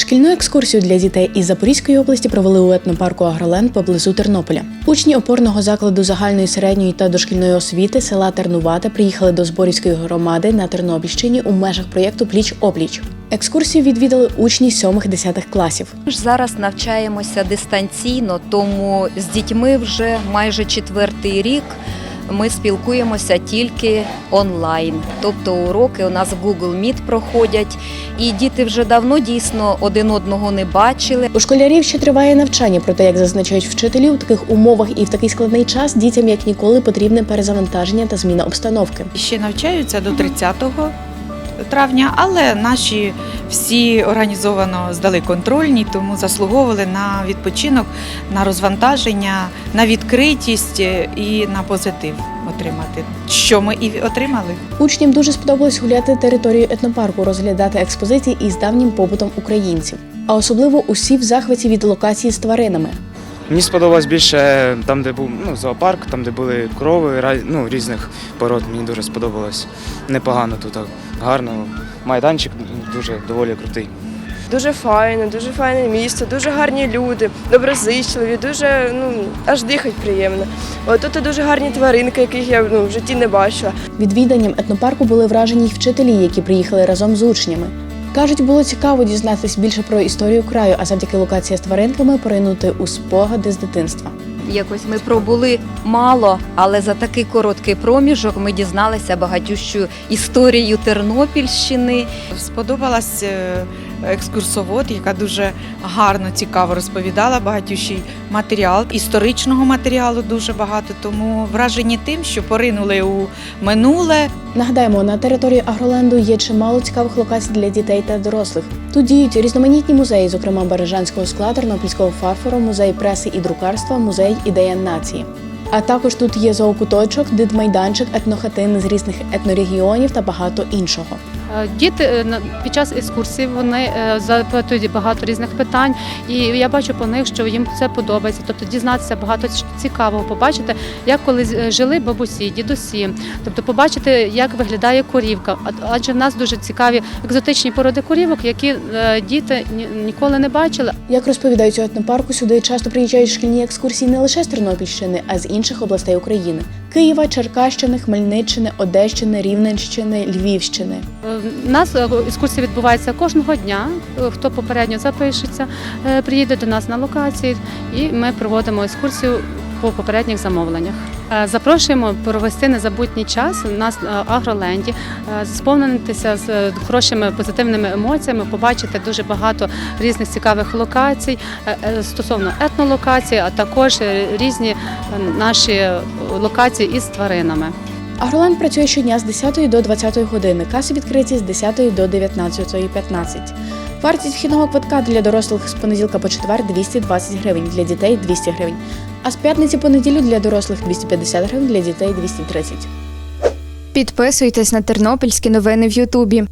Шкільну екскурсію для дітей із Запорізької області провели у етнопарку Агроленд поблизу Тернополя. Учні опорного закладу загальної середньої та дошкільної освіти села Тернувате приїхали до Зборівської громади на Тернопільщині у межах проєкту Пліч опліч. Екскурсію відвідали учні 7-10 класів. Ми ж зараз навчаємося дистанційно, тому з дітьми вже майже четвертий рік ми спілкуємося тільки онлайн. Тобто уроки у нас в Google Meet проходять, і діти вже давно дійсно один одного не бачили. У школярів ще триває навчання, проте, як зазначають вчителі, у таких умовах і в такий складний час дітям як ніколи потрібне перезавантаження та зміна обстановки. Ще навчаються до 30 травня, але наші всі організовано здали контрольні, тому заслуговували на відпочинок, на розвантаження, на відкритість і на позитив отримати, що ми і отримали. Учням дуже сподобалось гуляти територію етнопарку, розглядати експозиції із давнім побутом українців. А особливо усі в захваті від локації з тваринами. Мені сподобалось більше там, де був ну, зоопарк, там, де були корови ра- ну, різних пород. Мені дуже сподобалось. Непогано тут, гарно. Майданчик дуже доволі крутий. Дуже файно, дуже файне місто, дуже гарні люди, доброзичливі, дуже ну аж дихати приємно. От тут дуже гарні тваринки, яких я ну, в житті не бачила. Відвіданням етнопарку були вражені й вчителі, які приїхали разом з учнями. Кажуть, було цікаво дізнатись більше про історію краю, а завдяки локації з тваринками поринути у спогади з дитинства. Якось ми пробули мало, але за такий короткий проміжок ми дізналися багатющу історію Тернопільщини. Сподобалась е, екскурсовод, яка дуже гарно, цікаво розповідала багатющий матеріал. Історичного матеріалу дуже багато, тому вражені тим, що поринули у минуле. Нагадаємо, на території Агроленду є чимало цікавих локацій для дітей та дорослих. Тут діють різноманітні музеї, зокрема Бережанського скла, Тернопільського фарфору, музей преси і друкарства, музей ідея нації. А також тут є зоокуточок, дитмайданчик, етнохатини з різних етнорегіонів та багато іншого. Е, Діти е, під час екскурсії вони е, запитують багато різних питань, і я бачу по них, що їм це подобається. Тобто дізнатися багато цікавого, побачити, як колись жили бабусі, дідусі, тобто побачити, як виглядає корівка. Адже в нас дуже цікаві екзотичні породи корівок, які діти ні- ніколи не бачили. Як розповідають у етнопарку, сюди часто приїжджають шкільні екскурсії не лише з Тернопільщини, а з інших областей України: Києва, Черкащини, Хмельниччини, Одещини, Рівненщини, Львівщини. Е, У нас е, екскурсія відбувається кожного дня. Е, Хто попередньо запишеться, е, приїде до нас на локації, і ми проводимо екскурсію по попередніх замовленнях. Е, Запрошуємо провести незабутній час у нас на Агроленді, е, сповнитися з е, хорошими позитивними емоціями, побачити дуже багато різних цікавих локацій стосовно етнолокацій, а також різні наші локації із тваринами. Агроленд працює щодня з 10 до 20 години. Каси відкриті з 10 до 19.15. Вартість вхідного квитка для дорослих з понеділка по четвер 220 гривень, для дітей 200 гривень. А з п'ятниці по неділю для дорослих 250 гривень, для дітей 230. Підписуйтесь на тернопільські новини в Ютубі.